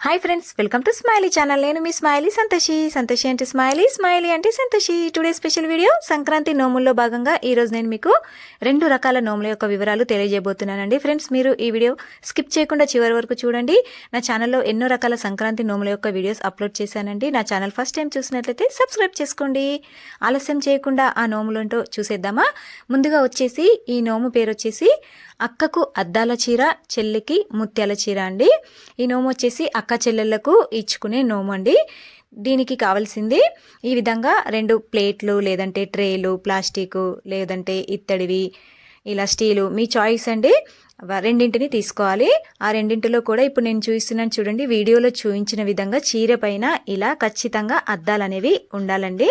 Hi friends welcome to smiley channel నేను మీ smiley Santoshi Santoshi అంటే స్మైలీ స్మైలీ అంటే Santoshi today special video Sankranti నోముల్లో భాగంగా ఈరోజు నేను మీకు రెండు రకాల నోముల యొక్క వివరాలు తెలియజేయబోతున్నానండి. ఫ్రెండ్స్ మీరు ఈ వీడియో స్కిప్ చేయకుండా చివరి వరకు చూడండి. నా ఛానల్లో ఎన్నో రకాల సంక్రాంతి నోముల యొక్క వీడియోస్ అప్లోడ్ చేశానండి. నా ఛానల్ ఫస్ట్ టైం చూసినట్లయితే సబ్స్క్రైబ్ చేసుకోండి. ఆలస్యం చేయకుండా ఆ నోములంటూ చూసేద్దామా? ముందుగా వచ్చేసి ఈ నోము పేరు వచ్చేసి అక్కకు అద్దాల చీర చెల్లికి ముత్యాల చీర అండి. ఈ నోము వచ్చేసి అక్క చెల్లెళ్ళకు ఇచ్చుకునే నోము అండి. దీనికి కావాల్సింది ఈ విధంగా రెండు ప్లేట్లు లేదంటే ట్రేలు ప్లాస్టిక్ లేదంటే ఇత్తడివి ఇలా స్టీలు మీ చాయిస్ అండి. రెండింటిని తీసుకోవాలి. ఆ రెండింటిలో కూడా ఇప్పుడు నేను చూపిస్తున్నాను చూడండి వీడియోలో చూపించిన విధంగా చీర పైన ఇలా ఖచ్చితంగా అద్దాలు అనేవి ఉండాలండి.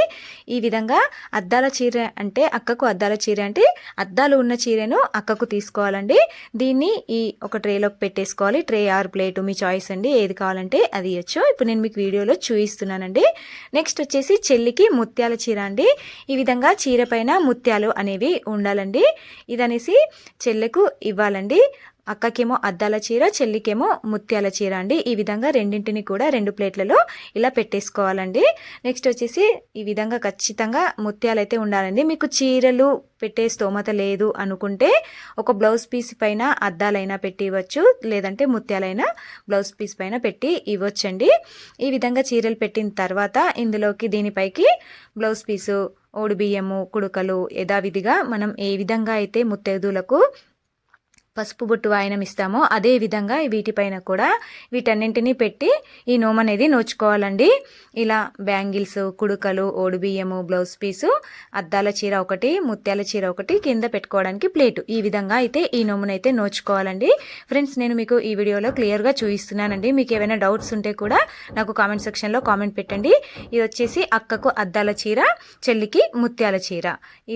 ఈ విధంగా అద్దాల చీర అంటే అక్కకు అద్దాల చీర అంటే అద్దాలు ఉన్న చీరను అక్కకు తీసుకోవాలండి. దీన్ని ఈ ఒక ట్రేలోకి పెట్టేసుకోవాలి. ట్రే ఆర్ ప్లేట్ మీ చాయిస్ అండి ఏది కావాలంటే అది ఇవ్వచ్చు ఇప్పుడు నేను మీకు వీడియోలో చూపిస్తున్నానండి. నెక్స్ట్ వచ్చేసి చెల్లికి ముత్యాల చీర అండి. ఈ విధంగా చీర పైన ముత్యాలు అనేవి ఉండాలండి. ఇదనేసి చెల్లెకు ఇవ్వాలండి. అక్కకేమో అద్దాల చీర చెల్లికేమో ముత్యాల చీర అండి. ఈ విధంగా రెండింటిని కూడా రెండు ప్లేట్లలో ఇలా పెట్టేసుకోవాలండి. నెక్స్ట్ వచ్చేసి ఈ విధంగా ఖచ్చితంగా ముత్యాలు అయితే ఉండాలండి. మీకు చీరలు పెట్టే స్తోమత లేదు అనుకుంటే ఒక బ్లౌజ్ పీస్ పైన అద్దాలైనా పెట్టి ఇవ్వచ్చు లేదంటే ముత్యాలైనా బ్లౌజ్ పీస్ పైన పెట్టి ఇవ్వచ్చండి. ఈ విధంగా చీరలు పెట్టిన తర్వాత ఇందులోకి దీనిపైకి బ్లౌజ్ పీసు ఓడిబియ్యము కుడుకలు యథావిధిగా మనం ఏ విధంగా అయితే ముత్తైదులకు పసుపు బొట్టు వాయనం ఇస్తామో అదే విధంగా వీటిపైన కూడా వీటన్నింటినీ పెట్టి ఈ నోము అనేది నోచుకోవాలండి. ఇలా బ్యాంగిల్స్ కుడుకలు ఓడిబియ్యము బ్లౌజ్ పీసు అద్దాల చీర ఒకటి ముత్యాల చీర ఒకటి కింద పెట్టుకోవడానికి ప్లేటు. ఈ విధంగా అయితే ఈ నోమునైతే నోచుకోవాలండి. ఫ్రెండ్స్ నేను మీకు ఈ వీడియోలో క్లియర్గా చూపిస్తున్నానండి. మీకు ఏమైనా డౌట్స్ ఉంటే కూడా నాకు కామెంట్ సెక్షన్లో కామెంట్ పెట్టండి. ఇది వచ్చేసి అక్కకు అద్దాల చీర చెల్లికి ముత్యాల చీర.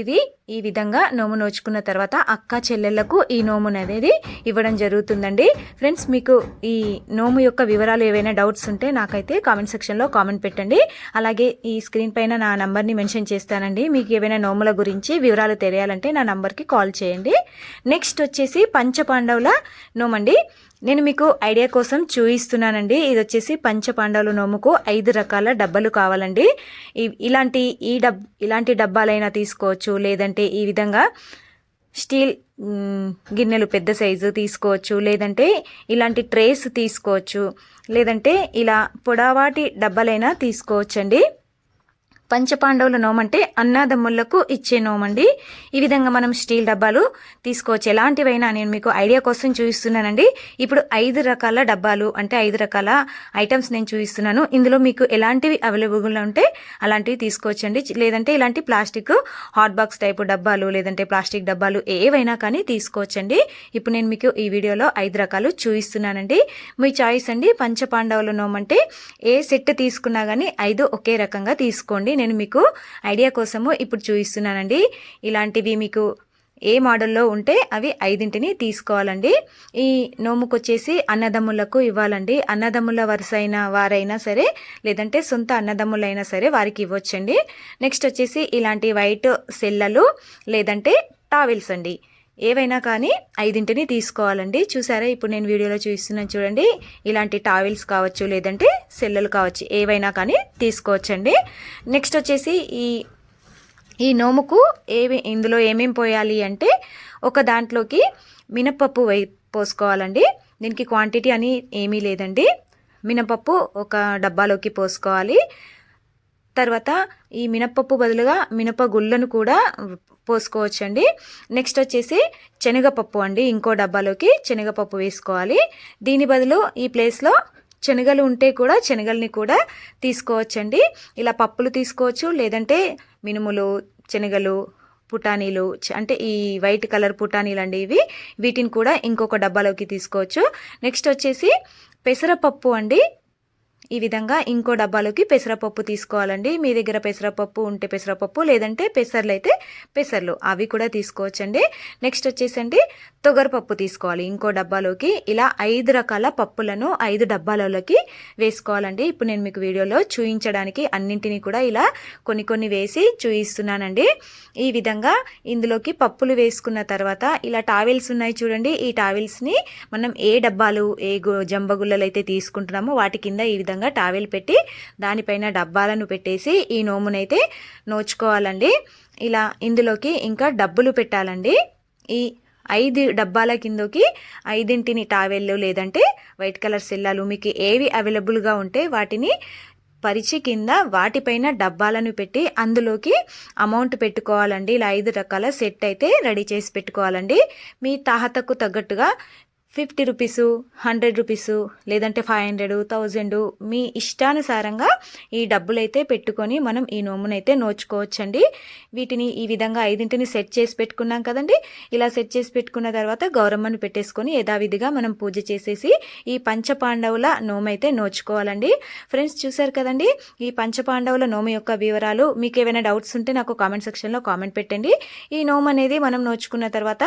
ఇది ఈ విధంగా నోము నోచుకున్న తర్వాత అక్క చెల్లెళ్ళకు ఈ నోము అనేది ఇవ్వడం జరుగుతుందండి. ఫ్రెండ్స్ మీకు ఈ నోము యొక్క వివరాలు ఏవైనా డౌట్స్ ఉంటే నాకైతే కామెంట్ సెక్షన్లో కామెంట్ పెట్టండి. అలాగే ఈ స్క్రీన్ పైన నా నంబర్ని మెన్షన్ చేస్తానండి. మీకు ఏవైనా నోముల గురించి వివరాలు తెలియాలంటే నా నంబర్కి కాల్ చేయండి. నెక్స్ట్ వచ్చేసి పంచపాండవుల నోమండి. నేను మీకు ఐడియా కోసం చూపిస్తున్నానండి ఇది వచ్చేసి పంచపాండవుల నోముకు ఐదు రకాల డబ్బాలు కావాలండి. ఇలాంటి ఈ డబ్ ఇలాంటి డబ్బాలైనా తీసుకోవచ్చు. లేదంటే ఈ విధంగా స్టీల్ గిన్నెలు పెద్ద సైజు తీసుకోవచ్చు. లేదంటే ఇలాంటి ట్రేస్ తీసుకోవచ్చు. లేదంటే ఇలా పొడవాటి డబ్బాలైనా తీసుకోవచ్చండి. పంచపాండవుల నోమంటే అన్నాదమ్ములకు ఇచ్చే నోమండి. ఈ విధంగా మనం స్టీల్ డబ్బాలు తీసుకోవచ్చు. ఎలాంటివైనా నేను మీకు ఐడియా కోసం చూపిస్తున్నానండి ఇప్పుడు ఐదు రకాల డబ్బాలు అంటే ఐదు రకాల ఐటమ్స్ నేను చూపిస్తున్నాను ఇందులో మీకు ఎలాంటివి అవైలబుల్గా ఉంటే అలాంటివి తీసుకోవచ్చండి. లేదంటే ఇలాంటి ప్లాస్టిక్ హాట్ బాక్స్ టైపు డబ్బాలు లేదంటే ప్లాస్టిక్ డబ్బాలు ఏవైనా కానీ తీసుకోవచ్చండి. ఇప్పుడు నేను మీకు ఈ వీడియోలో ఐదు రకాలు చూపిస్తున్నానండి మీ చాయిస్ అండి పంచపాండవుల నోమంటే ఏ సెట్ తీసుకున్నా కానీ ఐదు ఒకే రకంగా తీసుకోండి. నేను మీకు ఐడియా కోసము ఇప్పుడు చూపిస్తున్నానండి ఇలాంటివి మీకు ఏ మోడల్లో ఉంటే అవి ఐదింటిని తీసుకోవాలండి. ఈ నోముకు వచ్చేసి అన్నదమ్ములకు ఇవ్వాలండి. అన్నదమ్ముల వరుస అయిన వారైనా సరే లేదంటే సొంత అన్నదమ్ములైనా సరే వారికి ఇవ్వచ్చండి. నెక్స్ట్ వచ్చేసి ఇలాంటి వైట్ సెల్లలు లేదంటే టావెల్స్ అండి. ఏవైనా కానీ ఐదింటిని తీసుకోవాలండి. చూసారా? ఇప్పుడు నేను వీడియోలో చూస్తున్నాను చూడండి. ఇలాంటి టావెల్స్ కావచ్చు లేదంటే సెల్లలు కావచ్చు ఏవైనా కానీ తీసుకోవచ్చండి. నెక్స్ట్ వచ్చేసి ఈ ఈ నోముకు ఏమి ఇందులో ఏమేమి పోయాలి అంటే ఒక దాంట్లోకి మినపప్పు వై పోసుకోవాలండి. దీనికి క్వాంటిటీ అని ఏమీ లేదండి. మినపప్పు ఒక డబ్బాలోకి పోసుకోవాలి. తర్వాత ఈ మినప్పప్పు బదులుగా మినప గుళ్ళను కూడా పోసుకోవచ్చండి. నెక్స్ట్ వచ్చేసి శనగపప్పు అండి. ఇంకో డబ్బాలోకి శనగపప్పు వేసుకోవాలి. దీని బదులు ఈ ప్లేస్లో శనగలు ఉంటే కూడా శనగల్ని కూడా తీసుకోవచ్చండి. ఇలా పప్పులు తీసుకోవచ్చు లేదంటే మినుములు శనగలు పుటానీలు అంటే ఈ వైట్ కలర్ పుటానీలు అండి ఇవి. వీటిని కూడా ఇంకొక డబ్బాలోకి తీసుకోవచ్చు. నెక్స్ట్ వచ్చేసి పెసరపప్పు అండి. ఈ విధంగా ఇంకో డబ్బాలోకి పెసరపప్పు తీసుకోవాలండి. మీ దగ్గర పెసరపప్పు ఉంటే పెసరపప్పు లేదంటే పెసర్లు అయితే పెసర్లు. అవి కూడా తీసుకోవచ్చండి. నెక్స్ట్ వచ్చేసండి తొగరపప్పు తీసుకోవాలి. ఇంకో డబ్బాలోకి ఇలా ఐదు రకాల పప్పులను ఐదు డబ్బాలలోకి వేసుకోవాలండి. ఇప్పుడు నేను మీకు వీడియోలో చూయించడానికి అన్నింటినీ కూడా ఇలా కొన్ని కొన్ని వేసి చూయిస్తున్నానండి. ఈ విధంగా ఇందులోకి పప్పులు వేసుకున్న తర్వాత ఇలా టావెల్స్ ఉన్నాయి చూడండి. ఈ టావెల్స్ని మనం ఏ డబ్బాలు ఏ గు- జంబగుళ్ళలు అయితే తీసుకుంటున్నామో వాటి కింద ఈ విధంగా టావెల్ పెట్టి దానిపైన డబ్బాలను పెట్టేసి ఈ నోమునైతే నోచుకోవాలండి. ఇలా ఇందులోకి ఇంకా డబ్బులు పెట్టాలండి. ఈ ఐదు డబ్బాల కిందకి ఐదింటిని టావెళ్ళు లేదంటే వైట్ కలర్ సెల్లాలు మీకు ఏవి అవైలబుల్గా ఉంటే వాటిని పరిచి కింద వాటిపైన డబ్బాలను పెట్టి అందులోకి అమౌంట్ పెట్టుకోవాలండి. ఇలా ఐదు రకాల సెట్ అయితే రెడీ చేసి పెట్టుకోవాలండి. మీ తాహతకు తగ్గట్టుగా ఫిఫ్టీ రూపీసు హండ్రెడ్ రూపీసు లేదంటే ఫైవ్ హండ్రెడ్ థౌజండ్ మీ ఇష్టానుసారంగా ఈ డబ్బులైతే పెట్టుకొని మనం ఈ నోమునైతే నోచుకోవచ్చండి. వీటిని ఈ విధంగా ఐదింటిని సెట్ చేసి పెట్టుకున్నాం కదండి. ఇలా సెట్ చేసి పెట్టుకున్న తర్వాత గౌరమ్మను పెట్టేసుకొని యథావిధిగా మనం పూజ చేసేసి ఈ పంచపాండవుల నోమైతే నోచుకోవాలండి. ఫ్రెండ్స్ చూసారు కదండి? ఈ పంచపాండవుల నోము యొక్క వివరాలు. మీకు ఏమైనా డౌట్స్ ఉంటే నాకు కామెంట్ సెక్షన్లో కామెంట్ పెట్టండి. ఈ నోము అనేది మనం నోచుకున్న తర్వాత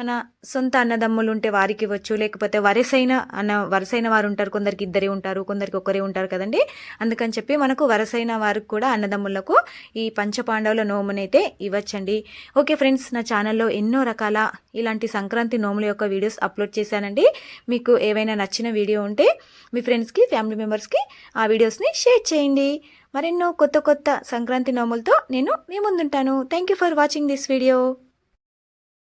మన సొంత అన్నదమ్ములు ఉంటే వారికి ఉండొచ్చు లేకపోతే వరసైన అన్న వరసైన వారు ఉంటారు కొందరికి ఇద్దరే ఉంటారు కొందరికి ఒకరే ఉంటారు కదండి. అందుకని చెప్పి మనకు వరసైన వారికి కూడా అన్నదమ్ములకు ఈ పంచపాండవుల నోమునైతే ఇవ్వచ్చండి. ఓకే ఫ్రెండ్స్ నా ఛానల్లో ఎన్నో రకాల ఇలాంటి సంక్రాంతి నోముల యొక్క వీడియోస్ అప్లోడ్ చేశానండి. మీకు ఏవైనా నచ్చిన వీడియో ఉంటే మీ ఫ్రెండ్స్కి ఫ్యామిలీ మెంబర్స్కి ఆ వీడియోస్ని షేర్ చేయండి. మరెన్నో కొత్త కొత్త సంక్రాంతి నోములతో నేను మీ ముందుంటాను. Thank you for watching this video.